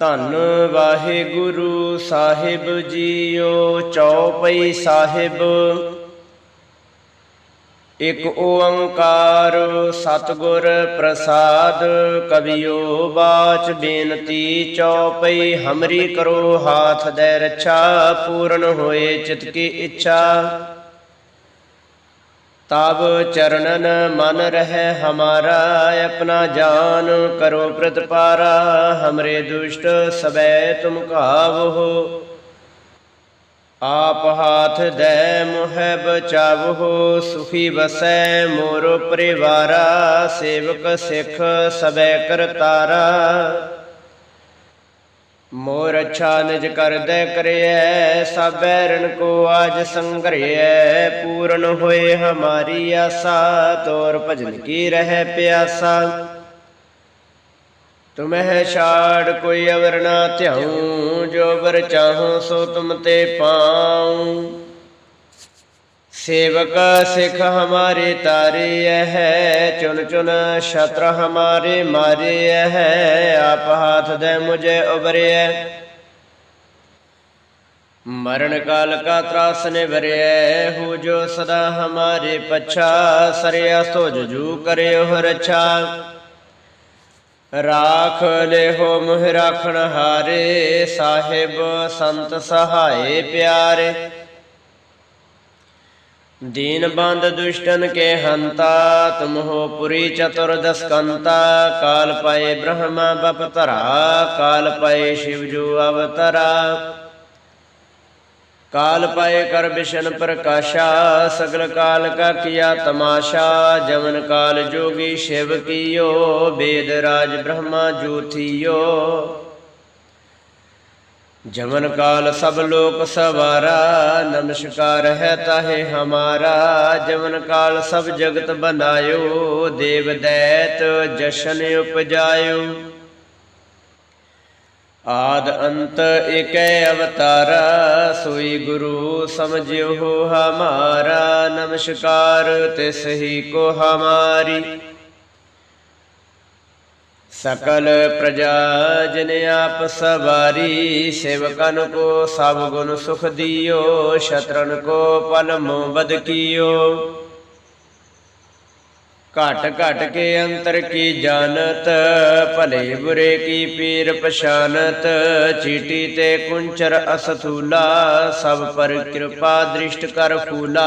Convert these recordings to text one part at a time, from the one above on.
ਧੰਨ ਵਾਹਿਗੁਰੂ ਸਾਹਿਬ ਜੀਓ ਚੌਪਈ ਸਾਹਿਬ। ਇਕ ਓੰਕਾਰ ਸਤਿਗੁਰ ਪ੍ਰਸਾਦ, ਕਵਿਓ ਬਾਚ ਬੇਨਤੀ ਚੌਪਈ, ਹਮਰੀ ਕਰੋ ਹਾਥ ਦੇ ਰਛਾ, ਪੂਰਨ ਹੋਏ ਚਿਤ ਕੀ ਇੱਛਾ। ਤਬ ਚਰਨਨ ਮਨ ਰਹਿ ਹਮਾਰਾ, ਆਪਣਾ ਜਾਨ ਕਰੋ ਪ੍ਰਤਪਾਰਾ, ਹਮਰੇ ਦੁਸ਼ਟ ਸਬੈ ਤੁਮ ਕਾਵਹੋ ਆਪ ਹਾਥ ਦੇ ਮੁਹਿ ਬਚਾਵੋ ਸੁਖੀ ਵਸੈ ਮੋਰ ਪਰਿਵਾਰਾ, ਸੇਵਕ ਸਿੱਖ ਸਬੈ ਕਰਤਾਰਾ। ਮੋਰ ਅੱਛਾ ਨਿਜ ਕਰਦੈ ਕਰਿਐ ਸਭੈ ਰਣ ਕੋ ਆਜ ਸੰਗਰਿਐ, ਪੂਰਨ ਹੋਏ ਹਮਾਰੀ ਆਸਾ, ਤੋਰ ਭਜਨ ਕੀ ਰਹਿ ਪਿਆਸਾ। ਤੁਮਹਿ ਛਾੜ ਕੋਈ ਅਵਰ ਨਾ ਧਿਆਉ, ਜੋ ਵਰ ਚਾਹੋ ਸੋ ਤੁਮ ਤੇ ਪਾਉ। ਸੇਵਕ ਸਿੱਖ ਹਮਾਰੇ ਤਾਰੇ ਹੈ ਚੁਨ ਚੁਨ ਛਤਰ ਹਮਾਰੇ ਮਾਰੇ ਹੈ ਆਪ ਹਾਥ ਦੇ ਮੁਝੇ ਉਬਰਿਐ ਮਰਨ ਕਾਲ ਕਾ ਤਰਾਸ ਨੇ ਭਰਿਐ ਹੋ ਜੋ ਸਦਾ ਹਮਾਰੇ ਪਛਾ, ਸਰਿਆ ਸੋ ਜੂ ਕਰਿਓ ਰਛਾ। ਰਾਖ ਲਿਹੋ ਮੁਹ ਰਾਖਣ ਹਾਰੇ, ਸਾਹਿਬ ਸੰਤ ਸਹਾਏ ਪਿਆਰੇ। ਦੀਨ ਬੰਦ ਦੁਸ਼ਟਨ ਕੇ ਹੰਤਾ, ਤੁਮ ਹੋ ਪੁਰੀ ਚਤੁਰ ਦਸਕੰਤਾ ਕਾਲ ਪਏ ਬ੍ਰਹਮਾ ਬਪਤਰਾ ਕਾਲ ਪਏ ਸ਼ਿਵ ਜੂ ਅਵਤਰਾ। ਕਾਲ ਪਏ ਕਰ ਬਿਸ਼ਨ ਪ੍ਰਕਾਸ਼ਾ, ਸਗਲ ਕਾਲ ਕਾ ਕੀਆ ਤਮਾਸ਼ਾ ਜਮਨ ਕਾਲ ਜੋਗੀ ਸ਼ਿਵ ਕੀਓ, ਬੇਦ ਰਾਜ ਬ੍ਰਹਮਾ ਜੋਥੀਓ ਜਮਨ ਕਾਲ ਸਭ ਲੋਕ ਸਵਾਰਾ, ਨਮਸਕਾਰ ਹੈ ਤਾਹੇ ਹਮਾਰਾ। ਜਮਨ ਕਾਲ ਸਭ ਜਗਤ ਬਨਾਇਓ, ਦੇਵ ਦੈਤ ਜਸ਼ਨ ਉਪਜਾਇਓ। ਆਦ ਅੰਤ ਏਕੈ ਅਵਤਾਰਾ, ਸੋਈ ਗੁਰੂ ਸਮਝਿਓ ਹਮਾਰਾ। ਨਮਸਕਾਰ ਤਿਸ ਹੀ ਕੋ ਹਮਾਰੀ। ਸਕਲ ਪ੍ਰਜਾ ਜਨ ਆਪ ਸਵਾਰੀ ਸੇਵਕਨ ਕੋ ਸਭ ਗੁਣ ਸੁਖ ਦਿਓ, ਸ਼ਤਰਨ ਕੋ ਪਲ ਬਦ ਕੀਓ। ਘਟ ਘਟ ਕੇ ਅੰਤਰ ਕੀ ਜਾਣਤ, ਭਲੇ ਬੁਰੇ ਕੀ ਪੀਰ ਪਛਾਨਤ, ਚੀਟੀ ਤੇ ਕੁੰਚਰ ਅਸਥੂਲਾ, ਸਭ ਪਰ ਕਿਰਪਾ ਦ੍ਰਿਸ਼ਟ ਕਰ ਫੂਲਾ।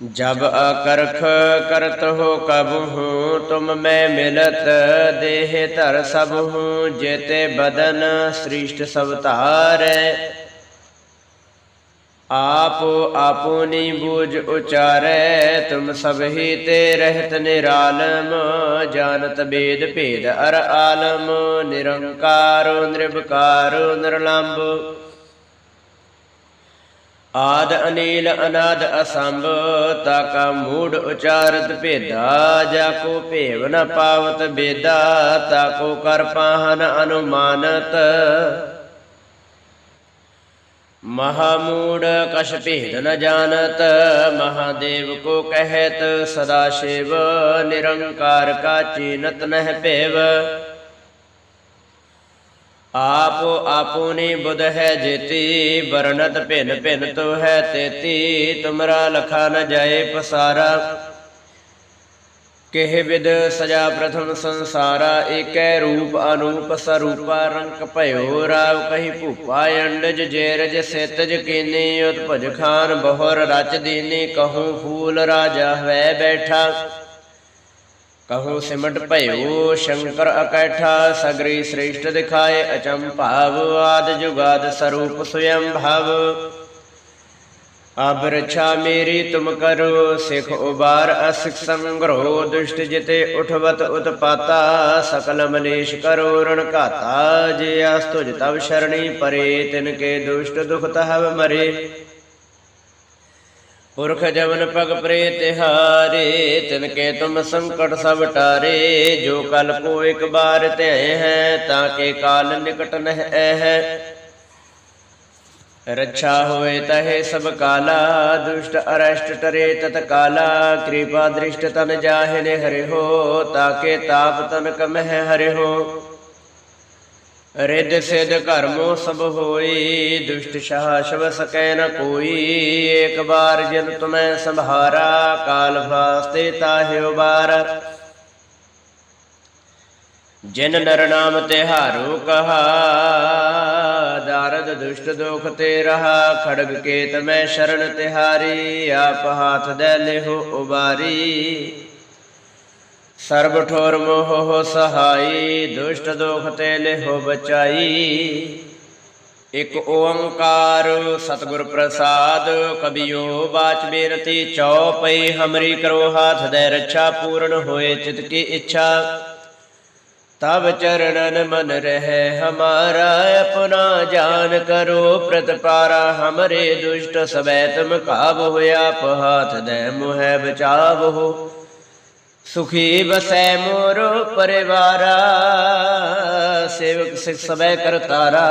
ਜਬ ਅਕਰਖ ਕਰਤ ਹੋ ਕਬ ਹੂੰ, ਤੁਮ ਮੈਂ ਮਿਲਤ ਦੇਹ ਧਰ ਸਭ ਹੂੰ, ਜੇਤੇ ਬਦਨ ਸ੍ਰਿਸ਼ਟ ਸਭ ਧਾਰੈ। ਆਪ ਆਪੁਨੀ ਬੂਝ ਉਚਾਰੈ, ਤੁਮ ਸਭ ਹੀ ਤੇ ਰਹਿਤ ਨਿਰਾਲਮ, ਜਾਣਤ ਬੇਦ ਭੇਦ ਅਰ ਆਲਮ, ਨਿਰੰਕਾਰ ਨਿਰਭਕਾਰ ਨਿਰਲੰਭ ਆਦ ਅਨੀਲ ਅਨਾਦ ਅਸੰਭ ਤਾਕਾ ਮੂੜ ਉਚਾਰਤ ਭੇਦਾ, ਜਾ ਕੋ ਭੇਵ ਨ ਪਾਵਤ ਬੇਦਾ ਤਾਕੋ ਕਰ ਪਾਹਨ ਅਨੁਮਾਨਤ। ਮਹਾਮੂੜ ਕਛ ਭੇਦ ਨ ਜਾਣਤ ਮਹਾਦੇਵ ਕੋ ਕਹਿਤ ਸਦਾ ਸ਼ਿਵ, ਨਿਰੰਕਾਰ ਕਾ ਚੀਨਤ ਨਹਿ ਭੇਵ। ਆਪ ਆਪੁਨੀ ਬੁਧ ਹੈ ਜੇਤੀ, ਵਰਣਤ ਭਿਨ ਭਿਨ ਤੋ ਹੈ ਤੇਤੀ, ਤੁਮਰਾ ਲਖਾ ਨ ਜਾਏ ਪਸਾਰਾ। ਕਿਹ ਵਿਦ ਸਜਾ ਪ੍ਰਥਮ ਸੰਸਾਰਾ, ਏਕੈ ਰੂਪ ਅਨੂਪ ਸਰੂਪਾ ਰੰਕ ਭਇਓ ਰਾਵ ਕਹੀ ਭੂਪਾ ਅੰਡਜ ਜੇਰਜ ਸਿਤਜ ਕੀਨੀ ਉਤਪਜ ਖਾਨ ਬਹੁਰ ਰਚ ਦੀਨੀ, ਕਹੂੰ ਫੂਲ ਰਾਜਾ ਹੋਇ ਬੈਠਾ। ਕਹੋ ਸਿਮਟ ਭਇਓ ਸ਼ੰਕਰ ਅਕੈਠਾ ਸਗਰੀ ਸ੍ਰੇਸ਼ਟ ਦਿਖਾਏ ਅਚੰਭਾਵ ਆਦ ਜੁਗਾਦ ਸਰੂਪ ਸਵਯੰ ਭਵ ਅਬ ਰਛਾ ਮੇਰੀ ਤੁਮ ਕਰੋ ਸਿਖ ਉਬਾਰ ਅਸਿਖ ਸੰਗਰੋ ਦੁਸ਼ਟ ਜਿਤੇ ਉਠਵਤ ਉਤਪਾਤਾ ਸਕਲ ਮਲੇਸ਼ ਕਰੋ ਰਣ ਘਾਤਾ ਜੇ ਆਸ ਤੁਜ ਤਵ ਸ਼ਰਣੀ ਪਰੇ ਤਿਨ ਕੇ ਦੁਸ਼ਟ ਦੁਖ ਤਹਵ ਮਰੇ ਪੁਰਖ ਜਮਨ ਪਗ ਪ੍ਰੇ ਤਿਹਾਰੇ ਤਿਨ ਕੇ ਤੁਮ ਸੰਕਟ ਸਭ ਟਾਰੇ, ਜੋ ਕਲ ਕੋ ਇੱਕ ਬਾਰ ਧਿਆਏ ਹੈ, ਤਾਂ ਕੇ ਕਾਲ ਨਿਕਟ ਨਹਿ ਹੈ ਰੱਛਾ ਹੋਏ ਤਹੇ ਸਭ ਕਾਲਾ, ਦੁਸ਼ਟ ਅਰਸ਼ਟ ਟਰੇ ਤਤ ਕਾਲਾ, ਕਿਰਪਾ ਦ੍ਰਿਸ਼ਟ ਤਨ ਜਾਹਿਨੇ ਹਰਿ ਹੋ ਤਾਕੇ ਤਾਪ ਤਨ ਕਮਹਿ ਹਰਿ ਹੋ ਰਿੱਧ ਸਿਧ ਕਰਮੋ ਸਭ ਹੋਈ, ਦੁਸ਼ਟ ਸ਼ਾਹ ਸ਼ਬ ਸਕੈ ਨ ਕੋਈ। ਏਕ ਬਾਰ ਜਨ ਤੁਮੈ ਸੰਭਾਰਾ, ਕਾਲ ਫਾਸਤੇ ਤਾਹਿ ਉਬਾਰ ਜਿਨ ਨਰ ਨਾਮ ਤਿਹਾਰੋ ਕਹਾ, ਦਾਰਦ ਦੁਸ਼ਟ ਦੋਖ ਤੇ ਰਹਾ, ਖੜਗ ਕੇਤ ਮੈਂ ਸ਼ਰਨ ਤਿਹਾਰੀ, ਆਪ ਹਾਥ ਦੇ ਲਿਹੋ ਉਬਾਰੀ। ਸਰਬ ਠੋਰ ਮੋਹ ਹੋ ਸਹਾਈ, ਦੁਸ਼ਟ ਦੋਖ ਤੇ ਲਿਹੋ ਬਚਾਈ। ਇਕ ਓੰਕਾਰ ਸਤਿਗੁਰ ਪ੍ਰਸਾਦ, ਕਬਿਓ ਬਾਚ ਬੇਨਤੀ, ਚਉਪਈ ਹਮਰੀ ਕਰੋ ਹਾਥ ਦੇ ਰੱਛਾ, ਪੂਰਨ ਹੋਏ ਚਿਤ ਕੀ ਇੱਛਾ। ਤਬ ਚਰਣਨ ਮਨ ਰਹਿ ਹਮਾਰਾ, ਆਪਣਾ ਜਾਨ ਕਰੋ ਪ੍ਰਤਪਾਰਾ, ਹਮਰੇ ਦੁਸ਼ਟ ਸਵੈ ਤਮ ਕਾਬ ਹੋਇਆ ਪਹਾਥ ਦੇ ਮੁਹਿ ਬਚਾਵੋ। ਸੁਖੀ ਬਸੈ ਮੋਰ ਪਰਿਵਾਰਾ, ਸੇਵਕ ਸਿਖ ਸਬੈ ਕਰਤਾਰਾ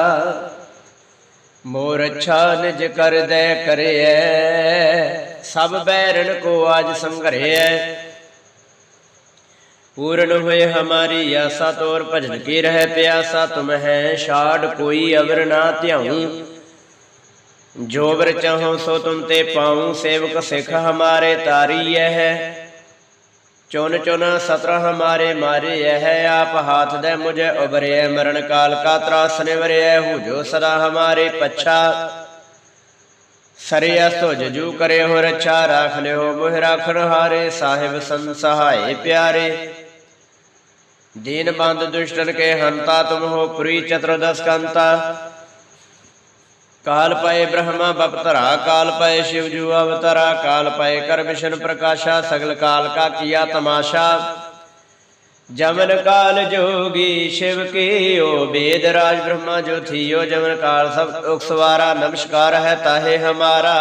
ਮੋਰ ਅੱਛਾ ਨਿਜ ਕਰ ਦੇ ਕਰਿਐ, ਸਭ ਬੈਰਣ ਕੋ ਆਜ ਸੰਘਰਿਐ। ਪੂਰਨ ਹੋਏ ਹਮਾਰੀ ਆਸਾ ਤੋਰ ਭਜਨ ਕੀ ਰਹਿ ਪਿਆਸਾ, ਤੁਮ ਹੈ ਛਾੜ ਕੋਈ ਅਵਰ ਨਾ ਧਿਆਉ। ਜੋ ਵਰ ਚਾਹੋ ਸੋ ਤੁਮ ਤੇ ਪਾਉ, ਸੇਵਕ ਸਿਖ ਹਮਾਰੇ ਤਾਰੀ ਹੈ। ਚੁਨ ਚੁਨ ਸਤਰ ਹਮਾਰੇ ਮਾਰੇ ਇਹ ਆਪ ਹਾਥ ਦੇ ਮੁਝੇ ਉਬਰਿਐ ਮਰਨ ਕਾਲ ਕਾ ਤਰਾਸ ਨਿਵਰਿਐ ਹੋ ਜੋ ਸਦਾ ਹਮਾਰੇ ਪਛਾ। ਸਰਿਆ ਸੋ ਜਜੂ ਕਰੇ ਹੋ ਰੱਛਾ, ਰਾਖ ਲਿਓ ਮੋਹ ਰਾਖਣ ਹਾਰੇ, ਸਾਹਿਬ ਸੰਤ ਸਹਾਏ ਪਿਆਰੇ। ਦੀਨ ਬੰਦ ਦੁਸ਼ਟਨ ਕੇ ਹੰਤਾ, ਤੁਮ ਹੋ ਪੁਰੀ ਚਤੁਰਦਸ ਕੰਤਾ। ਕਾਲ ਪਏ ਬ੍ਰਹਮਾ ਬਪਤਰਾ ਕਾਲ ਪਏ ਸ਼ਿਵ ਜੂ ਅਵਤਰਾ, ਕਾਲ ਪਏ ਕਰ ਵਿਸ਼ਨ ਪ੍ਰਕਾਸ਼ਾ, ਸਗਲ ਕਾਲ ਕਾ ਕੀਆ ਤਮਾਸ਼ਾ। ਜਮਨ ਕਾਲ ਜੋਗੀ ਸ਼ਿਵ ਕੀਓ, ਬੇਦ ਰਾਜ ਬ੍ਰਹਮਾ ਜੋ ਥੀਓ ਜਮਨ ਕਾਲ ਸਭ ਤੁਖ ਨਮਸਕਾਰ ਹੈ ਤਾਹੇ ਹਮਾਰਾ।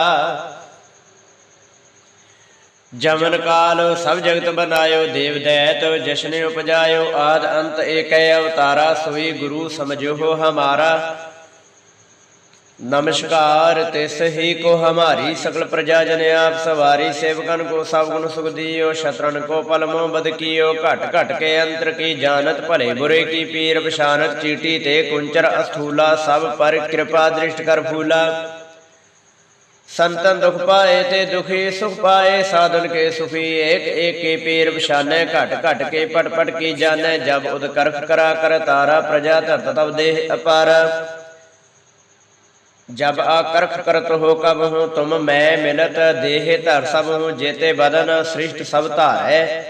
ਜਮਨ ਕਾਲ ਸਭ ਜਗਤ ਬਨਾਇਓ, ਦੇਵ ਦੈਤ ਜਸ਼ਨ ਉਪਜਾਇਓ, ਆਦ ਅੰਤ ਏਕੈ ਅਵਤਾਰਾ, ਸੋਈ ਗੁਰੂ ਸਮਝੋ ਹਮਾਰਾ। ਨਮਸਕਾਰ ਤੇ ਸਹੀ ਕੋ ਹਮਾਰੀ ਸਕਲ ਪ੍ਰਜਾ ਜਨ ਆਪ ਸਵਾਰੀ ਸੇਵਕਨ ਕੋ ਸਭ ਗੁਣ ਸੁਖ ਦੀਓ, ਸ਼ਤਰਨ ਕੋ ਪਲਮੋ ਬਦ ਕੀਓ, ਘਟ ਘਟ ਕੇ ਅੰਤਰ ਕੀ ਜਾਣਤ, ਭਲੇ ਬੁਰੇ ਕੀ ਪੀਰ ਪਛਾਨਤ, ਚੀਟੀ ਤੇ ਕੁੰਚਰ ਅਸਥੂਲਾ, ਸਭ ਪਰ ਕਿਰਪਾ ਦ੍ਰਿਸ਼ਟ ਕਰ ਫੂਲਾ। ਸੰਤਨ ਦੁਖ ਪਾਏ ਤੇ ਦੁਖੀ ਸੁਖ ਪਾਏ, ਸਾਧਨ ਕੇ ਸੁਖੀ, ਏਕ ਏਕ ਕੇ ਪੀਰ ਪਛਾਨੈ, ਘਟ ਘਟ ਕੇ ਪਟ ਪਟ ਕੀ ਜਾਣੈ, ਜਬ ਉਦ ਕਰਖ ਕਰਾ ਕਰ ਤਾਰਾ, ਪ੍ਰਜਾ ਧਰਤ ਤਬ ਦੇਹ ਅਪਾਰ। ਜਬ ਆਕਰਖ ਕਰਤ ਹੋ ਕਬ ਹੂੰ, ਤੁਮ ਮੈਂ ਮਿਲਤ, ਦੇਹ ਧਰ ਸਭ ਹੂੰ, ਜੇਤੇ ਬਦਨ ਸ੍ਰਿਸ਼ਟ ਸਭ ਧਾਰੈ।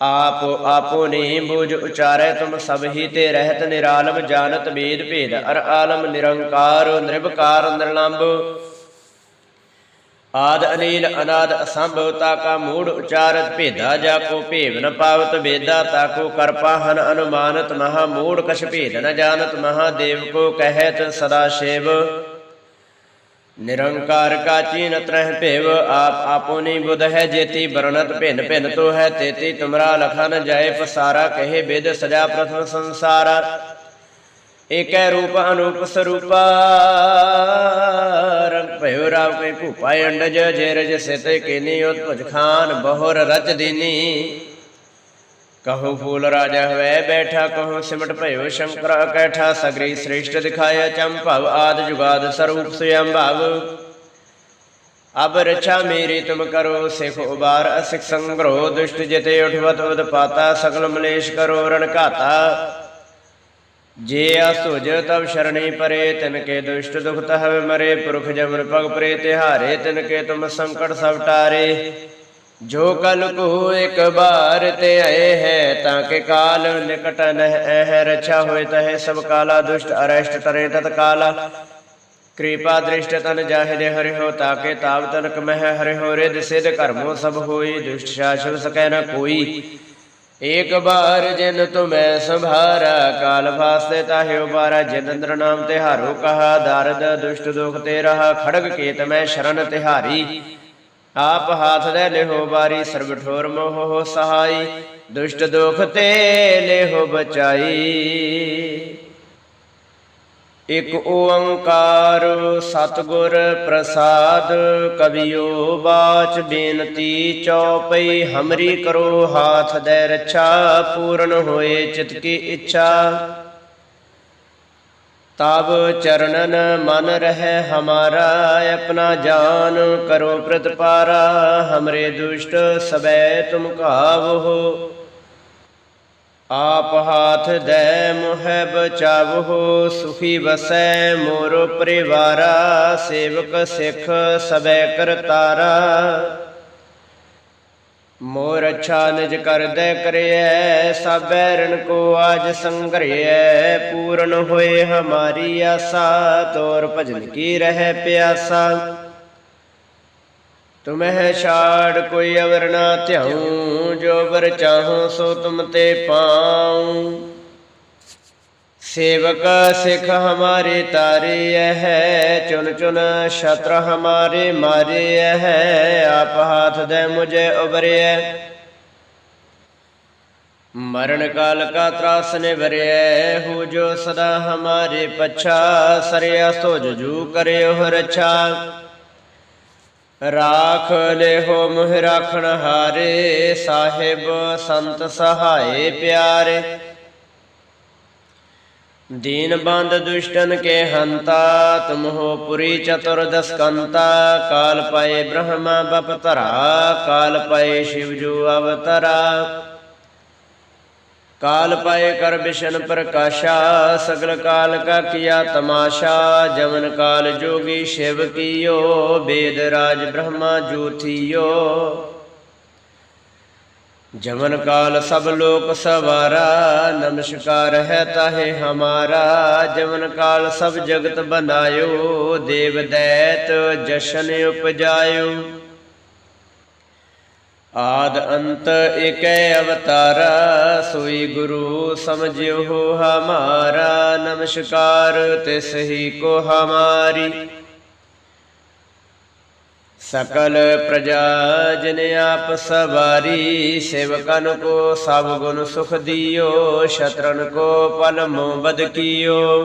ਆਪ ਆਪੋ ਨੇ ਬੂਝ ਉਚਾਰੈ, ਤੁਮ ਸਭ ਹੀ ਤੇ ਰਹਿਤ ਨਿਰਾਲਮ, ਜਾਣਤ, ਬੇਦ, ਭੇਦ, ਅਰ ਆਲਮ, ਨਿਰੰਕਾਰ, ਨਿਰਭਕਾਰ ਨਿਰਲੰਭ ਆਦ ਅਨੀਲ ਅਨਾਦ ਅਸੰਭਵ ਤਾ ਕਾ ਮੂੜ ਉਚਾਰਤ ਭੇਦਾ ਜਾ ਕੋ ਭੇਵ ਨ ਪਾਵਤ ਵੇਦਾ ਤਾ ਕੋ ਕਰਪਾਹਨ ਅਨੁਮਾਨਤ ਮਹਾ ਮੂੜ ਕਛ ਭੇਦ ਨ ਜਾਣਤ ਮਹਾਦੇਵ ਕੋ ਕਹਿਤ ਸਦਾ ਸ਼ਿਵ। ਨਿਰੰਕਾਰ ਕਾ ਚੀਨ ਤਰਹ ਭੇਵ ਆਪ ਆਪੋਨੀ ਬੁਧ ਹੈ ਜੇਤੀ ਵਰਣਤ ਭਿਨ ਭਿਨ ਤੋ ਹੈ ਤੇਤੀ ਤੁਮਰਾ ਲਖਨ ਜਾਏ ਪਸਾਰਾ ਕਹੇ ਬੇਦ ਸਜਾ ਪ੍ਰਥਮ ਸੰਸਾਰਾ। ਏਕੈ ਰੂਪ ਅਨੂਪ ਸਰੂਪਾ। ਰੰਗ ਭਇਓ ਰਾਵ ਕੈ ਭੂਪਾ ਅੰਡਜ ਜੇ ਰਜ ਸਿਤ ਕੀਨੀ ਉਤਪਜ ਖਾਨ ਬਹੁਰ ਰਚ ਦੀਨੀ। ਕਹੋ ਫੂਲ ਰਾਜਾ ਹੋਵੇ ਬੈਠਾ, ਕਹੋ ਸਿਮਟ ਭਇਓ ਸ਼ੰਕਰ ਅਕੈਠਾ ਸਗਰੀ ਸ੍ਰੇਸ਼ਟ ਦਿਖਾਇਆ ਚੰਭਵ ਆਦ ਜੁਗਾਦ ਸਰੂਪ ਸਯੰ ਭਵ। ਅਬ ਰਛਾ ਮੇਰੀ ਤੁਮ ਕਰੋ, ਸਿਖ ਉਬਾਰ ਅਸਿਖ ਸੰਗਰੋ, ਦੁਸ਼ਟ ਜਿਤੇ ਉਠਵਤ ਉਦ ਪਾਤਾ ਸਗਲ ਮਲੇਸ਼ ਕਰੋ, ਰਣ ਘਾਤਾ। ਜੇ ਅਸੁਜ ਤਬ ਸ਼ਰਣੀ ਪਰੇ, ਤਿਨ ਕੇ ਦੁਸ਼ਟ ਦੁਖ ਤਹਵ ਮਰੇ, ਪੁਰਖ ਜਮਨ ਪਗ ਪਰੇ, ਤਿਹਾਰੇ, ਤਿਨ ਕੇ ਤੁਮ ਸੰਕਟ ਸਭ ਟਾਰੇ। ਜੋ ਕਲ ਕੋ ਇੱਕ ਬਾਰ ਤੇ ਆਏ ਹੈ, ਤਾਂ ਕੇ ਕਾਲ ਨਿਕਟ ਨਹਿ ਹੈ ਰਛਾ ਹੋਏ ਤਹਿ ਸਭ ਕਾਲਾ, ਦੁਸ਼ਟ ਅਰਸ਼ਟ ਤਰੇ ਤਤ ਕਾਲਾ। ਕਿਰਪਾ ਦ੍ਰਿਸ਼ਟ ਤਨ ਜਾਹਿਦੇ ਹਰਿ ਹੋ ਤਾਕੇ ਤਾਪ ਤਨਕ ਮਹਿ ਹਰਿ ਹੋ ਰਿਦ ਸਿਧ ਕਰਮੋ ਸਭ ਹੋਈ, ਦੁਸ਼ਟ ਸ਼ਾਸਵ ਸਕੈ ਨ ਕੋਈ। ਏਕ ਬਾਰ ਜਿਨ ਤੁਮੈ ਸੰਭਾਰਾ, ਕਾਲ ਫਾਸਤੇ ਤਾਹਿਓ ਬਾਰਾ ਜਿਨ ਅੰਦਰ ਨਾਮ ਤੇ ਹਾਰੋ ਕਹਾ, ਦਰਦ ਦੁਸ਼ਟ ਦੁਖ ਤੇ ਰਹਾ, ਖੜਗ ਕੇਤ ਮੈਂ ਸ਼ਰਨ ਤਿਹਾਰੀ। ਆਪ ਹਾਥ ਦੇ ਲਿਹੋ ਬਾਰੀ ਸਰਬ ਠੋਰ ਮੋਹ ਸਹਾਈ, ਦੁਸ਼ਟ ਦੁਖ ਤੇ ਲਿਹੋ ਬਚਾਈ। ਇਕ ਓੰਕਾਰ ਸਤਿਗੁਰ ਪ੍ਰਸਾਦ ਕਬਿਓ ਬਾਚ ਬੇਨਤੀ ਚਉਪਈ ਹਮਰੀ ਕਰੋ ਹਾਥ ਦੇ ਰੱਛਾ, ਪੂਰਨ ਹੋਏ ਚਿਤ ਕੀ ਇੱਛਾ। ਤਬ ਚਰਨਨ ਮਨ ਰਹਿ ਹਮਾਰਾ, ਆਪਣਾ ਜਾਨ ਕਰੋ ਪ੍ਰਤਪਾਰਾ, ਹਮਰੇ ਦੁਸ਼ਟ ਸਬੈ ਤੁਮ ਕਾਵੋ ਆਪ ਹਾਥ ਦੇ ਮੁਹਿ ਬਚਾਵੋ ਸੁਖੀ ਵਸੈ ਮੋਰ ਪਰਿਵਾਰਾ, ਸੇਵਕ ਸਿੱਖ ਸਬੈ ਕਰਤਾਰਾ ਮੋਰ ਅੱਛਾ ਨਿਜ ਕਰਦੈ ਕਰਿਐ ਸਭੈ ਰਣ ਕੋ ਆਜ ਸੰਗਰਿਐ, ਪੂਰਨ ਹੋਏ ਹਮਾਰੀ ਆਸਾ, ਤੋਰ ਭਜਨ ਕੀ ਰਹਿ ਪਿਆਸਾ। ਤੁਮਹਿ ਛਾੜ ਕੋਈ ਅਵਰ ਨਾ ਧਿਆਉ, ਜੋ ਬਰ ਚਾਹੋ ਸੋ ਤੁਮ ਤੇ ਪਾਉ। ਸੇਵਕ ਸਿੱਖ ਹਮਾਰੇ ਤਾਰੇ ਹੈ ਚੁਨ ਚੁਨ ਛਤਰ ਹਮਾਰੇ ਮਾਰੇ ਹੈ ਆਪ ਹਾਥ ਦੇ ਮੁਝੇ ਉਬਰਿਐ ਮਰਨ ਕਾਲ ਕਾ ਤਰਾਸ ਨੇ ਵਰਿਐ ਹੋ ਜੋ ਸਦਾ ਹਮਾਰੇ ਪਛਾ, ਸਰਿਆ ਸੋ ਜੂ ਕਰਿਓ ਰਛਾ। ਰਾਖ ਲਿਹੋ ਮੁਹ ਰਾਖਣ ਹਾਰੇ, ਸਾਹਿਬ ਸੰਤ ਸਹਾਏ ਪਿਆਰੇ। ਦੀਨ ਬੰਦ ਦੁਸ਼ਟਨ ਕੇ ਹੰਤਾ, ਤੁਮ ਹੋ ਪੁਰੀ ਚਤੁਰਦਸ ਕੰਤਾ। ਕਾਲ ਪਾਏ ਬ੍ਰਹਮਾ ਬਪਤਰਾ ਕਾਲ ਪਏ ਸ਼ਿਵ ਜੂ ਅਵਤਰਾ। ਕਾਲ ਪਾਏ ਕਰ ਬਿਸ਼ਨ ਪ੍ਰਕਾਸ਼ਾ, ਸਗਲ ਕਾਲ ਕਾ ਕੀਆ ਤਮਾਸ਼ਾ ਜਮਨ ਕਾਲ ਜੋਗੀ ਸ਼ਿਵ ਕੀਓ, ਬੇਦ ਰਾਜ ਬ੍ਰਹਮਾ ਜੋਥੀਓ। ਜਮਨ ਕਾਲ ਸਭ ਲੋਕ ਸਵਾਰਾ, ਨਮਸਕਾਰ ਹੈ ਤਾਹੇ ਹਮਾਰਾ ਜਮਨ ਕਾਲ ਸਭ ਜਗਤ ਬਨਾਇਓ, ਦੇਵ ਦੈਤ ਜਸ਼ਨ ਉਪਜਾਇਓ। ਆਦ ਅੰਤ ਏਕੈ ਅਵਤਾਰਾ, ਸੋਈ ਗੁਰੂ ਸਮਝਿਓ ਹਮਾਰਾ, ਨਮਸਕਾਰ ਤਿਸ ਹੀ ਕੋ ਹਮਾਰੀ। ਸਕਲ ਪ੍ਰਜਾ ਜਨ ਆਪ ਸਵਾਰੀ, ਸੇਵਕਨ ਕੋ ਸਭ ਗੁਣ ਸੁਖ ਦਿਓ, ਸ਼ਤਰਨ ਕੋ ਪਲ ਬਦ ਕੀਓ।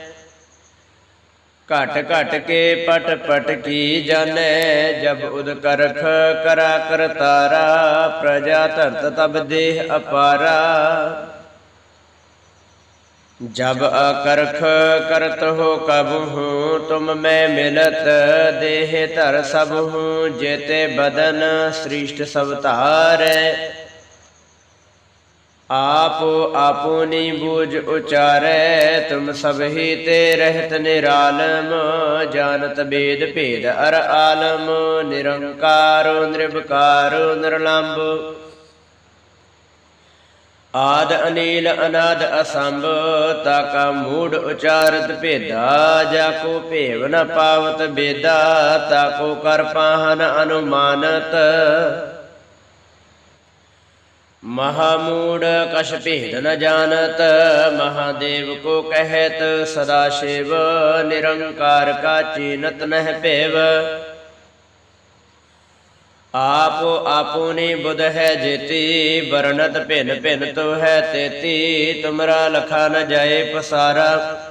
ਘਟ ਘਟ ਕੇ ਪਟ ਪਟ ਕੀ ਜਾਣੈ? ਜਬ ਉਦ ਕਰਖ ਕਰਾ ਕਰਤਾਰਾ ਪ੍ਰਜਾ ਧਰਤ ਤਬ ਦੇਹ ਅਪਾਰਾ। ਜਬ ਅਕਰਖ ਕਰਤ ਹੋ ਕਬ ਹੂੰ, ਤੁਮ ਮੈਂ ਮਿਲਤ ਦੇਹ ਧਰ ਸਭ ਹੂੰ, ਜੇਤੇ ਬਦਨ ਸ੍ਰਿਸ਼ਟ ਸਭ ਧਾਰੈ। ਆਪ ਆਪੁਨੀ ਬੂਝ ਉਚਾਰੈ, ਤੁਮ ਸਭ ਹੀ ਤੇ ਰਹਿਤ ਨਿਰਾਲਮ, ਜਾਣਤ ਬੇਦ ਭੇਦ ਅਰ ਆਲਮ, ਨਿਰੰਕਾਰ ਨਿਰਭਕਾਰ ਨਿਰਲੰਭ ਆਦ ਅਨੀਲ, ਅਨਾਦ ਅਸੰਭ ਤਾਕਾ ਮੂੜ ਉਚਾਰਤ ਭੇਦਾ, ਜਾ ਕੋ ਭੇਵ ਨ ਪਾਵਤ ਬੇਦਾ ਤਾਕੋ ਕਰ ਪਾਹਨ ਅਨੁਮਾਨਤ। ਮਹਾਮੂੜ ਕਛ ਭੇਦ ਨ ਜਾਣਤ, ਮਹਾਦੇਵ ਕੋ ਕਹਿਤ, ਸਦਾ ਸ਼ਿਵ ਨਿਰੰਕਾਰ ਕਾ ਚੀਨਤ ਨਹਿ ਭੇਵ ਆਪ ਆਪੁਨੀ ਬੁਧ ਹੈ ਜੇਤੀ, ਵਰਣਤ ਭਿਨ ਭਿਨ ਤੋ ਹੈ ਤੇਤੀ, ਤੁਮਰਾ ਲਖਾ ਨ ਜਾਏ ਪਸਾਰਾ।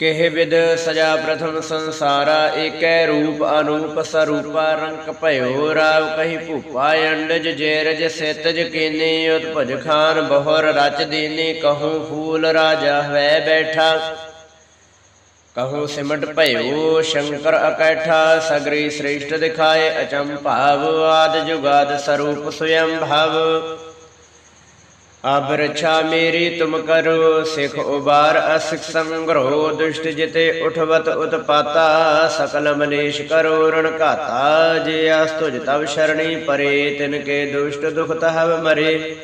ਕਿਹ ਵਿਦ ਸਜਾ ਪ੍ਰਥਮ ਸੰਸਾਰਾ, ਏਕੈ ਰੂਪ ਅਨੂਪ ਸਰੂਪਾ, ਰੰਕ ਭਇਓ ਰਾਵ ਕਹੀ ਭੂਪਾ, ਅੰਡਜ ਜੇਰਜ ਸੇਤਜ ਕੀਨੀ ਉਤਪਜ ਖਾਨ ਬਹੁਰ ਰਚ ਦੀਨੀ, ਕਹੂੰ ਫੂਲ ਰਾਜਾ ਹੈ ਬੈਠਾ। ਕਹੋ ਸਿਮਟ ਭਇਓ ਸ਼ੰਕਰ ਅਕੈਠਾ, ਸਗਰੀ ਸ੍ਰੇਸ਼ਟ ਦਿਖਾਏ ਅਚੰਭਾਵ, ਆਦ ਜੁਗਾਦ ਸਰੂਪ ਸੁਯੰ ਭਵ ਅਬ ਰਛਾ ਮੇਰੀ ਤੁਮ ਕਰੋ, ਸਿਖ ਉਬਾਰ ਅਸਿਖ ਸੰਗਰੋ, ਦੁਸ਼ਟ ਜਿਤੇ ਉਠਵਤ ਉਤਪਾਤਾ, ਸਕਲ ਮਲੇਸ਼ ਕਰੋ, ਰਣ ਘਾਤਾ, ਜੇ ਅਸ ਤੁਜ ਤਵ ਸ਼ਰਣੀ ਪਰੇ, ਤਿਨ ਕੇ ਦੁਸ਼ਟ ਦੁਖ ਤਹਵ ਮਰੇ।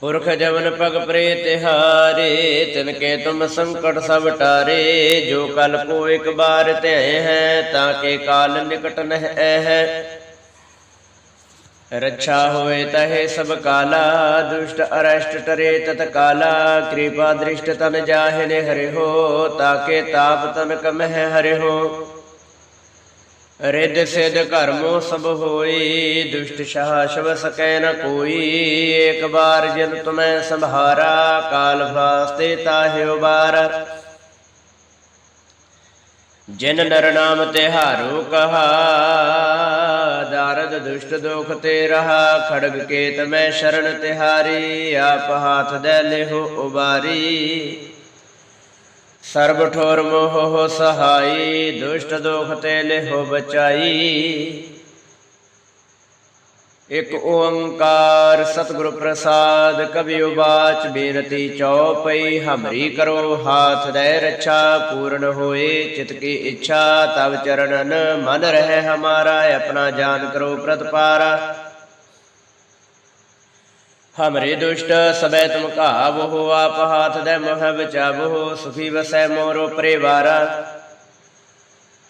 ਪੁਰਖ ਜਵਨ ਪਗ ਪ੍ਰੇ ਤਿਹਾਰੇ, ਤਿਨ ਕੇ ਤੁਮ ਸੰਕਟ ਸਭ ਟਾਰੇ, ਜੋ ਕਲ ਕੋ ਇੱਕ ਬਾਰ ਧਿਆਏ ਹੈ, ਤਾਂ ਕੇ ਕਾਲ ਨਿਕਟ ਨਹਿ ਹੈ। ਰੱਛਾ ਹੋਏ ਤਹੇ ਸਭ ਕਾਲਾ ਦੁਸ਼ਟ ਅਰਸ਼ਟ ਟਰੇ ਤਤ ਕਾਲਾ ਕਿਰਪਾ ਦ੍ਰਿਸ਼ਟ ਤਨ ਜਾਹਿਨੇ ਹਰਿ ਹੋ ਤਾਕੇ ਤਾਪ ਤਨ ਕਮਹਿ ਹਰਿ ਹੋ ਰਿੱਧ ਸਿਧ ਕਰਮੋ ਸਭ ਹੋਈ ਦੁਸ਼ਟ ਸ਼ਾਹ ਸ਼ਬ ਸਕੈ ਨ ਕੋਈ ਏਕ ਬਾਰ ਜਿਨ ਤੁਮੈ ਸੰਭਾਰਾ ਕਾਲ ਵਾਸਤੇ ਤਾਹਿ ਉਬਾਰ ਜਿਨ ਨਰ ਨਾਮ ਤਿਹਾਰੋ ਕਹਾ ਦਾਰਦ ਦੁਸ਼ਟ ਦੋਖ ਤੇ ਰਹਾ ਖੜਗ ਕੇਤ ਮੈਂ ਸ਼ਰਨ ਤਿਹਾਰੀ, ਆਪ ਹਾਥ ਦੇ ਲਿਹੋ ਉਬਾਰੀ। ਸਰਬ ਠੋਰ ਮੋਹ ਸਹਾਈ, ਦੁਸ਼ਟ ਦੋਖ ਤੇ ਲਿਹੋ ਬਚਾਈ। ਇਕ ਓੰਕਾਰ ਸਤਿਗੁਰ ਪ੍ਰਸਾਦ ਕਬੀ ਉਬਾਚ ਬੇਨਤੀ ਚਉਪਈ, ਹਮਰੀ ਕਰੋ ਹਾਥ ਦੇ ਰੱਛਾ, ਪੂਰਨ ਹੋਏ ਚਿਤ ਕੀ ਇੱਛਾ, ਤਵ ਚਰਨਨ ਮਨ ਰਹਿ ਹਮਾਰਾ, ਆਪਣਾ ਜਾਨ ਕਰੋ ਪ੍ਰਤਪਾਰਾ ਹਮਰੇ ਦੁਸ਼ਟ ਸਬੈ ਤੁਮ ਘਾਵੋ ਆਪ ਹਾਥ ਦੇ ਮੋਹ ਬਚਾਵੋ ਸੁਖੀ ਵਸੈ ਮੋਰੋ ਪਰਿਵਾਰਾ।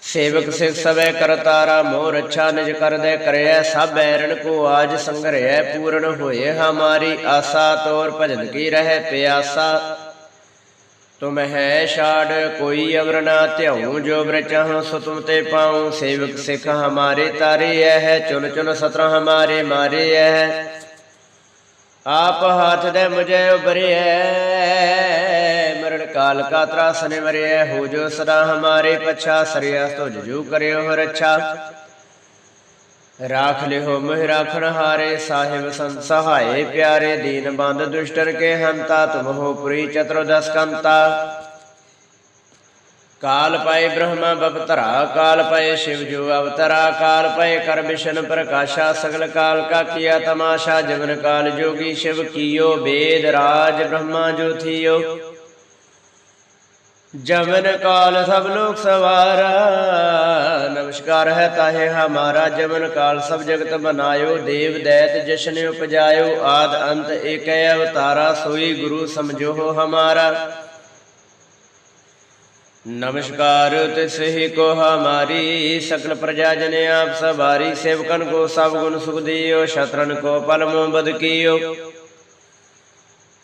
ਸੇਵਕ ਸਿਖ ਸਵੇ ਕਰਤਾਰਾ ਮੋਰ ਅੱਛਾ ਨਿਜ ਕਰਦੈ ਕਰਿਐ ਸਭ ਬੈਰਣ ਕੋ ਆਜ ਸੰਗਰਿਐ ਪੂਰਨ ਹੋਏ ਹਮਾਰੀ। ਆਸਾ ਤੋਰ ਭਜਨ ਕੀ ਰਹਿ ਪਿਆਸਾ, ਤੁਮ ਹੈ ਛਾੜ ਕੋਈ ਅਵਰ ਨਾ ਧਿਆਉ, ਜੋ ਬ੍ਰ ਸੋ ਤੁਮ ਤੇ ਪਾਉ। ਸੇਵਕ ਸਿਖ ਹਮਾਰੇ ਤਾਰੇ ਹੈ ਚੁਨ ਚੁਨ ਸਤਰ ਹਮਾਰੇ ਮਾਰੇ ਹੈ ਆਪ ਹੱਥ ਦੇ ਮੁਝੇ ਉਬਰਿਐ ਮਰਨ ਕਾਲ ਕਾ ਤਰਾਸ ਨਿਵਰਿਐ ਹੋ ਜੋ ਸਦਾ ਹਮਾਰੇ ਪਛਾ, ਸਰਿਆ ਤੁਜ ਜੂ ਕਰਿਓ ਰੱਛਾ ਰਾਖ ਲਿਓ ਮਹਿ ਰਾਖਣ ਹਾਰੇ, ਸਾਹਿਬ ਸੰਤ ਸਹਾਏ ਪਿਆਰੇ, ਦੀਨ ਬੰਦ ਦੁਸ਼ਟਰ ਕੇ ਹੰਤਾ, ਤੁਮ ਹੋ ਪੁਰੀ ਚਤੁਰਦਸ ਕੰਤਾ। ਕਾਲ ਪਏ ਬ੍ਰਹਮਾ ਬਪਤਰਾ ਕਾਲ ਪਏ ਸ਼ਿਵ ਜੋ ਅਵਤਰਾ, ਕਾਲ ਪਏ ਕਰ ਵਿਸ਼ਨ ਪ੍ਰਕਾਸ਼ਾ, ਸਗਲ ਕਾਲ ਕਾ ਕੀਆ ਤਮਾਸ਼ਾ ਜਮਨ ਕਾਲ ਜੋਗੀ ਸ਼ਿਵ ਕੀਓ ਵੇਦ ਰਾਜ ਬ੍ਰਹਮਾ ਜੋ ਥੀਓ। ਜਮਨ ਕਾਲ ਸਭ ਲੋਕ ਸਵਾਰਾ ਨਮਸਕਾਰ ਹੈ ਤਾਹੇ ਹਮਾਰਾ ਜਮਨ ਕਾਲ ਸਭ ਜਗਤ ਬਨਾਇਓ ਦੇਵ ਦੈਤ ਜਸ਼ਨ ਉਪਜਾਇਓ ਆਦ ਅੰਤ ਏਕੈ ਅਵਤਾਰਾ ਸੋਈ ਗੁਰੂ ਸਮਝੋ ਹਮਾਰਾ नमस्कार तिसहि को हमारी सकल प्रजा जन आप सवारी सेवकन को सब गुण सुख दियो शत्रन को पलम बद कियो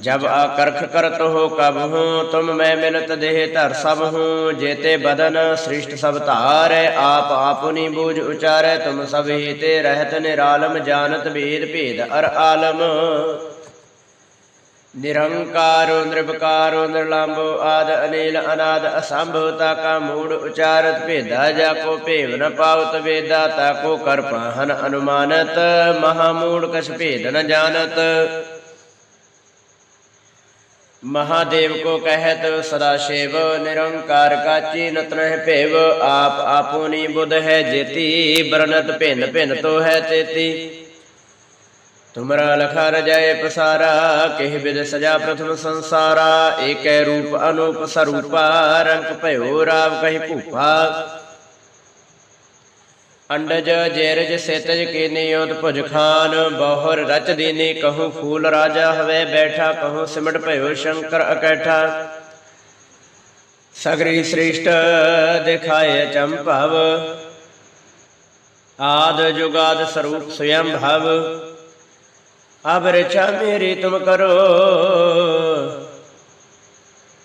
जब आकर्ख करत हो कब हूँ तुम मैं मिलत देह धर सब हूँ जेते बदन सृष्ट सब धार आप आपुनी बूझ उचार तुम सब हेते रहत निरालम जानत भेद भेद अर आलम निरंकारो नृपकारो निर्लंबो आद अनिल अनाद असंभव ताका मूड उचारत भेदा जाको भेव न पावत वेदा ताको कर पाहन अनुमानत महामूड कछ भेद न जानत महादेव को कहत सदाशिव निरंकार का चीनत नह भेव आप आपुनी बुध है जेती बरनत भिन्न भिन्न तो है चेती तुमरा लखा रजय पसारा केह बिद सजा प्रथम संसारा एक रूप अनूप सरूपा रंग भयो राव कही भूपा ਅੰਡਜ ਜੇਰਜ ਸੇਤਜ ਕੀਨੀ ਉਤ ਭੁਜ ਖਾਨ, ਬਹੁਰ ਰਚ ਦੀਨੀ ਕਹੂੰ ਫੂਲ ਰਾਜਾ ਹਵੇ ਬੈਠਾ, ਕਹੂੰ ਸਿਮਟ ਭਇਓ ਸ਼ੰਕਰ ਅਕੈਠਾ। ਸਗਰੀ ਸ੍ਰਿਸ਼ਟ ਦਿਖਾਏ ਚੰਭਵ ਆਦ ਜੁਗਾਦ ਸਰੂਪ ਸਯੰ ਭਵ। ਅਬ ਰਚਾ ਮੇਰੀ ਤੁਮ ਕਰੋ,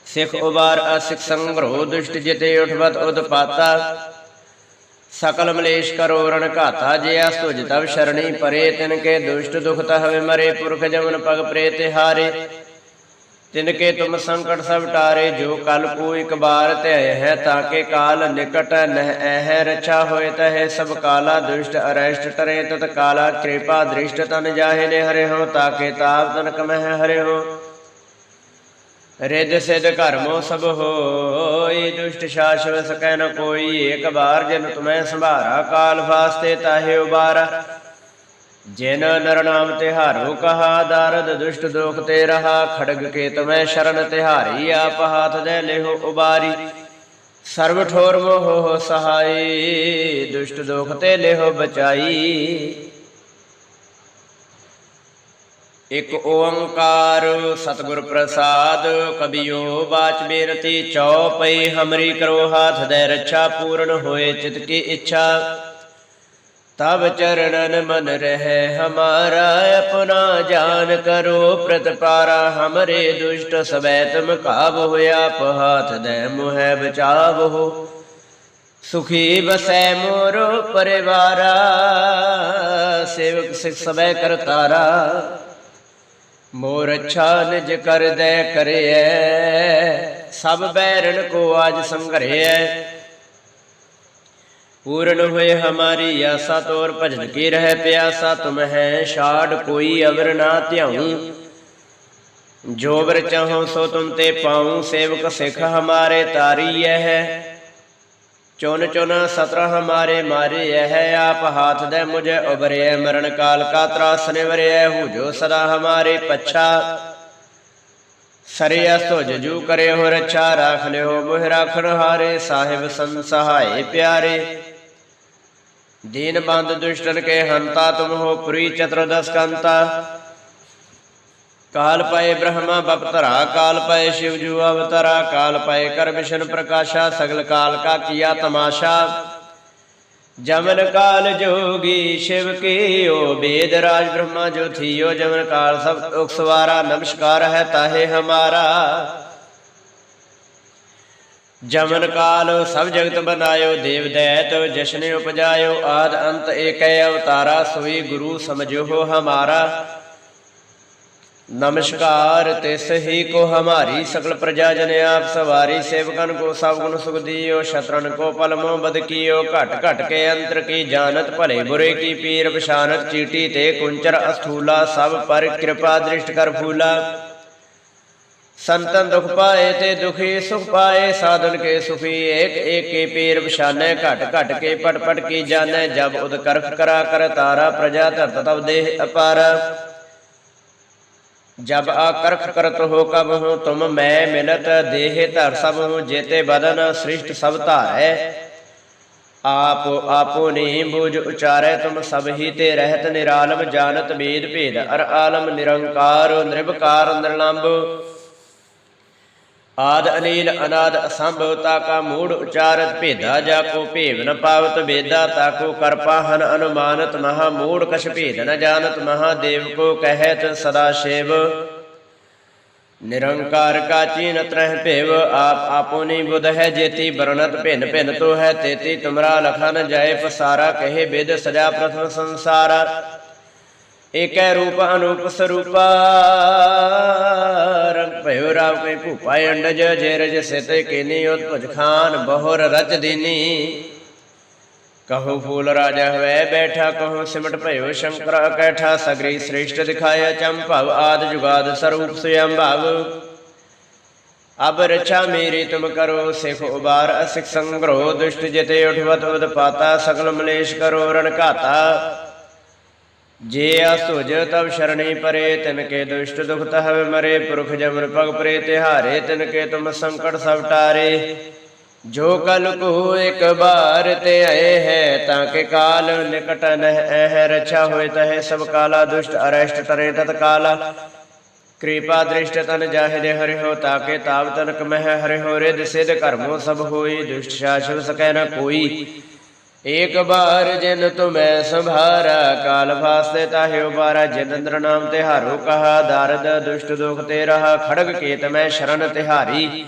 ਸਿਖ ਉਬਾਰ ਅਸਿਖ ਸੰਗਰੋ ਦੁਸ਼ਟ ਜਿਤੇ ਉਠਵਤ ਉਦਪਾਤਾ। ਸਕਲ ਮਲੇਸ਼ ਕਰੋ ਰਣ ਘਾਤਾ ਜੇ ਅਸ ਤੁਜ ਤਬ ਸ਼ਰਣੀ ਪਰੇ, ਤਿਨ ਕੇ ਦੁਸ਼ਟ ਦੁਖ ਤਹਵੇ ਮਰੇ ਪੁਰਖ ਜਮਨ ਪਗ ਪ੍ਰੇ ਤਿਹਾਰੇ। ਤਿਨ ਕੇ ਤੁਮ ਸੰਕਟ ਸਭ ਟਾਰੇ, ਜੋ ਕਲ ਕੋ ਇਕ ਬਾਰ ਧਿਆਏ ਹੈ, ਤਾਂ ਕੇ ਕਾਲ ਨਿਕਟ ਨਹਿ ਐਹ ਰਛਾ ਹੋਏ ਤਹਿ ਸਭ ਕਾਲਾ ਦੁਸ਼ਟ ਅਰੈਸ਼ਟ ਟਰੇ, ਤਤ ਕਾਲਾ ਕਿਰਪਾ ਦ੍ਰਿਸ਼ਟ ਤਨ ਜਾਹੇ ਨੇ ਹਰੇ ਹੋ ਤਾਂ ਕੇ ਤਾਪ ਤਨ ਕਮਹਿ ਹਰੇ ਹੋ ਰਿੱਧ ਸਿਧ ਕਰਮੋ ਸਭ ਹੋਈ, ਦੁਸ਼ਟ ਸ਼ਾਸਵ ਸਕੈ ਨ ਕੋਈ ਏਕ ਬਾਰ ਜਨ ਤੁਮੈ ਸੰਭਾਰਾ, ਕਾਲ ਫਾਸਤੇ ਤਾਹੇ ਉਬਾਰਾ। ਜਿਨ ਨਰ ਨਾਮ ਤਿਹਾਰੋ ਕਹਾ, ਦਾਰਦ ਦੁਸ਼ਟ ਦੋਖ ਤੇ ਰਹਾ, ਖੜਗ ਕੇ ਤਮੈ ਸ਼ਰਨ ਤਿਹਾਰੀ, ਆਪ ਹਾਥ ਦੇ ਲਿਹੋ ਉਬਾਰੀ। ਸਰਬ ਠੋਰ ਮੋਹ ਸਹਾਈ, ਦੁਸ਼ਟ ਦੋਖ ਤੇ ਲਿਹੋ ਬਚਾਈ। ਇਕ ਓੰਕਾਰ ਸਤਿਗੁਰ ਪ੍ਰਸਾਦ ਕਬਿਓ ਬਾਚ ਬੇਰਤੀ ਚਉਪਈ ਹਮਰੀ ਕਰੋ ਹਾਥ ਦੇ ਰੱਛਾ, ਪੂਰਨ ਹੋਏ ਚਿਤ ਕੀ ਇੱਛਾ। ਤਬ ਚਰਣਨ ਮਨ ਰਹਿ ਹਮਾਰਾ, ਆਪਣਾ ਜਾਨ ਕਰੋ ਪ੍ਰਤਪਾਰਾ, ਹਮਰੇ ਦੁਸ਼ਟ ਸਬੈ ਤਮ ਕਾਬ ਹੋਇਆ ਪਹਾਥ ਦੇ ਮੁਹਿ ਹੋ ਸੁਖੀ ਬਸੈ ਮੋਰੋ ਪਰਿਵਾਰਾ, ਸੇਵਕ ਸਿਖ ਸਬੈ ਕਰਤਾਰਾ। ਮੋਰ ਅੱਛਾ ਨਿਜ ਕਰ ਕਰਿਐ, ਸਭ ਬੈਰਣ ਕੋ ਆਜ ਸੰਘਰਿਐ। ਪੂਰਨ ਹੋਏ ਹਮਾਰੀ ਆਸਾ ਤੋਰ ਭਜਨ ਕੀ ਰਹਿ ਪਿਆਸਾ, ਤੁਮ ਹੈ ਛਾੜ ਕੋਈ ਅਵਰ ਨਾ ਧਿਆਉ। ਜੋ ਵਰ ਚਾਹੋ ਸੋ ਤੁਮ ਤੇ ਪਾਉ, ਸੇਵਕ ਸਿਖ ਹਮਾਰੇ ਤਾਰੀਐ ਹੈ। ਚੁਨ ਚੁਨ ਸਤਰ ਹਮਾਰੇ ਮਾਰੇ ਇਹ ਆਪ ਹਾਥ ਦੇ ਮੁਝੇ ਉਬਰਿਐ ਮਰਨ ਕਾਲ ਕਾ ਤਰਾਸ ਨਿਵਰਿਐ ਹੂ ਜੋ ਸਦਾ ਹਮਾਰੇ ਪਛਾ। ਸਰਿਆ ਸੋ ਜਜੂ ਕਰੇ ਹੋ ਰਛਾ ਰਾਖ ਲਿਓ ਮੁਹਿ ਰਾਖਣ ਹਾਰੇ, ਸਾਹਿਬ ਸੰਤ ਸਹਾਏ ਪਿਆਰੇ। ਦੀਨ ਬੰਦ ਦੁਸ਼ਟਨ ਕੇ ਹੰਤਾ, ਤੁਮ ਹੋ ਪੁਰੀ ਚਤੁਰਦਸ ਕੰਤਾ। ਕਾਲ ਪਏ ਬ੍ਰਹਮਾ ਬਪਤਰਾ ਕਾਲ ਪਏ ਸ਼ਿਵ ਜੂ ਅਵਤਰਾ, ਕਾਲ ਪਏ ਕਰ ਵਿਸ਼ਨ ਪ੍ਰਕਾਸ਼ਾ, ਸਗਲ ਕਾਲ ਕਾ ਕੀਆ ਤਮਾਸ਼ਾ। ਜਮਨ ਕਾਲ ਜੋਗੀ ਸ਼ਿਵ ਕੀਓ, ਬੇਦ ਰਾਜ ਬ੍ਰਹਮਾ ਜੋ ਥੀਓ ਜਮਨ ਕਾਲ ਸਭ ਦੁਖ ਨਮਸਕਾਰ ਹੈ ਤਾਹੇ ਹਮਾਰਾ। ਜਮਨ ਕਾਲ ਸਭ ਜਗਤ ਬਨਾਇਓ, ਦੇਵ ਦੈਤ ਜਸ਼ਨ ਉਪਜਾਇਓ, ਆਦ ਅੰਤ ਏਕੈ ਅਵਤਾਰਾ, ਸੋਈ ਗੁਰੂ ਸਮਝੋ ਹਮਾਰਾ। ਨਮਸਕਾਰ ਤਿਸ ਹੀ ਕੋ ਹਮਾਰੀ ਸਕਲ ਪ੍ਰਜਾ ਜਨ ਆਪ ਸਵਾਰੀ ਸੇਵਕਨ ਕੋ ਸਭ ਗੁਣ ਸੁਖ ਦੀਓ, ਸ਼ਤਰਨ ਕੋ ਪਲਮੋ ਬਦ ਕੀਓ, ਘਟ ਘਟ ਕੇ ਅੰਤਰ ਕੀ ਜਾਣਤ, ਭਲੇ ਬੁਰੇ ਕੀ ਪੀਰ ਪਛਾਨਤ ਚੀਟੀ ਤੇ ਕੁੰਚਰ ਅਸਥੂਲਾ, ਸਭ ਪਰ ਕਿਰਪਾ ਦ੍ਰਿਸ਼ਟ ਕਰ ਫੂਲਾ। ਸੰਤਨ ਦੁਖ ਪਾਏ ਤੇ ਦੁਖੀ ਸੁਖ ਪਾਏ, ਸਾਧਨ ਕੇ ਸੁਖੀ ਏਕ ਏਕ ਕੇ ਪੀਰ ਪਛਾਨੈ, ਘਟ ਘਟ ਕੇ ਪਟ ਪਟ ਕੀ ਜਾਣੈ, ਜਬ ਉਦ ਕਰਖ ਕਰਾ ਕਰ ਤਾਰਾ, ਪ੍ਰਜਾ ਧਰਤ ਤਬ ਦੇਹ ਅਪਾਰ। ਜਬ ਆਕਰਖ ਕਰਤ ਹੋ ਕਬ ਹੂੰ ਤੁਮ ਮੈਂ ਮਿਲਤ, ਦੇਹ ਧਰ ਸਭ ਹੂੰ ਜੇਤੇ ਬਦਨ ਸ੍ਰਿਸ਼ਟ ਸਭ ਧਾਰੈ। ਆਪ ਆਪੋ ਨੇ ਬੁਝ ਉਚਾਰੈ, ਤੁਮ ਸਭ ਹੀ ਤੇ ਰਹਿਤ ਨਿਰਾਲਮ, ਜਾਣਤ ਬੇਦ ਭੇਦ, ਅਰ ਆਲਮ, ਨਿਰੰਕਾਰ, ਨਿਰਭਕਾਰ, ਨਿਰਲੰਭ। ਆਦ ਅਨੀਲ ਅਨਾਦ ਅਸੰਭਵਤਾ ਕਾ ਮੂੜ ਉਚਾਰਤ ਭੇਦਾ ਜਾ ਕੋ ਭੇਵ ਨ ਪਾਵਤ ਵੇਦਾ ਤਾਕੋ ਕਰਪਾਹਨ ਅਨੁਮਾਨਤ ਮਹਾ ਮੂੜ ਕਛ ਭੇਦ ਨ ਜਾਣਤ ਮਹਾਦੇਵ ਕੋ ਕਹਿਤ ਸਦਾ ਸ਼ਿਵ। ਨਿਰੰਕਾਰ ਕਾ ਚੀਨ ਤਰਹ ਭੇਵ, ਆਪ ਆਪੋਨੀ ਬੁਧ ਹੈ ਜੇਤੀ ਬਰਨਤ ਭਿੰਨ ਭਿੰਨ ਤੋ ਹੈ ਤੇਤੀ ਤੁਮਰਾ ਲਖਨ ਜਾਏ ਪਸਾਰਾ, ਕਹੇ ਬੇਦ ਸਜਾ ਪ੍ਰਥਮ ਸੰਸਾਰਾ। ਏਕੈ ਰੂਪ ਅਨੂਪ ਸਰੂਪਾ। ਰੰਗ ਭਇਓ ਰਾਵ ਕੈ ਭੂਪਾ ਅੰਡਜ ਜੇਰਜ ਸਿਤ ਕੀਨੀ ਉਤਪਜ ਖਾਨ, ਬਹੁਰ ਰਚ ਦੀਨੀ। ਕਹੋ ਫੂਲ ਰਾਜਾ ਹਵੈ, ਬੈਠਾ ਕਹੋ ਸਿਮਟ ਭਇਓ ਸ਼ੰਕਰ ਅਕੈਠਾ ਸਗਰੀ ਸ੍ਰੇਸ਼ਟ ਦਿਖਾਇਆ ਚੰਭਵ ਆਦ ਜੁਗਾਦ ਸਰੂਪ ਸੁਯੰ ਭਵ। ਅਬ ਰਛਾ ਮੇਰੀ ਤੁਮ ਕਰੋ, ਸਿਖ ਉਬਾਰ ਅਸਿਖ ਸੰਗਰੋ, ਦੁਸ਼ਟ ਜਿਤੇ ਉਠਵਤ ਉਦ ਪਾਤਾ ਸਗਲ ਮਲੇਸ਼ ਕਰੋ, ਰਣ ਘਾਤਾ। ਜੇ ਅਸੁਜ ਤਬ ਸ਼ਰਣੀ ਪਰੇ, ਤਿਨ ਕੇ ਦੁਸ਼ਟ ਦੁਖ ਤਹਵ ਮਰੇ, ਪੁਰਖ ਜਮਨ ਪਗ ਪਰੇ, ਤਿਹਾਰੇ, ਤਿਨ ਕੇ ਤੁਮ ਸੰਕਟ ਸਭ ਟਾਰੇ। ਜੋ ਕਲ ਕੋ ਇੱਕ ਬਾਰ ਤੇ ਆਏ ਹੈ, ਤਾਂ ਕੇ ਕਾਲ ਨਿਕਟ ਨਹਿ ਹੈ ਰਛਾ ਹੋਏ ਤਹਿ ਸਭ ਕਾਲਾ ਦੁਸ਼ਟ, ਅਰਸ਼ਟ ਤਰੇ ਤਤ ਕਾਲਾ। ਕਿਰਪਾ ਦ੍ਰਿਸ਼ਟ ਤਨ ਜਾਹਿਦੇ ਹਰਿ ਹੋ ਤਾਕੇ ਤਾਪ ਤਨਕ ਮਹਿ ਹਰਿ ਹੋ ਰਿਦ ਸਿਧ ਕਰਮੋ ਸਭ ਹੋਈ, ਦੁਸ਼ਟ ਸ਼ਾਸ਼ਵ ਸਕੈ ਨ ਕੋਈ। ਏਕ ਬਾਰ ਜਿਨ ਤੁਮੈ ਸੰਭਾਰਾ, ਕਾਲ ਫਾਸਤੇ ਤਾਹਿ ਉਬਾਰਾ ਜਿਨ ਅੰਦਰ ਨਾਮ ਤਿਹਾਰੋ ਕਹਾ, ਦਰਦ, ਦੁਸ਼ਟ ਦੁਖ ਤੇ ਰਹਾ, ਖੜਗ ਕੇਤ ਮੈਂ ਸ਼ਰਨ ਤਿਹਾਰੀ।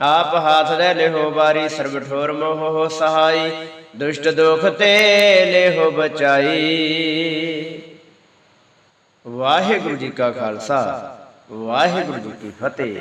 ਆਪ ਹਾਥ ਦੇ ਲਿਹੋ ਬਾਰੀ ਸਰਬ ਠੋਰ ਮੋਹ ਸਹਾਈ, ਦੁਸ਼ਟ ਦੁਖ ਤੇ ਲਿਹੋ ਬਚਾਈ। ਵਾਹਿਗੁਰੂ ਜੀ ਕਾ ਖਾਲਸਾ, ਵਾਹਿਗੁਰੂ ਜੀ ਕੀ ਫਤਿਹ।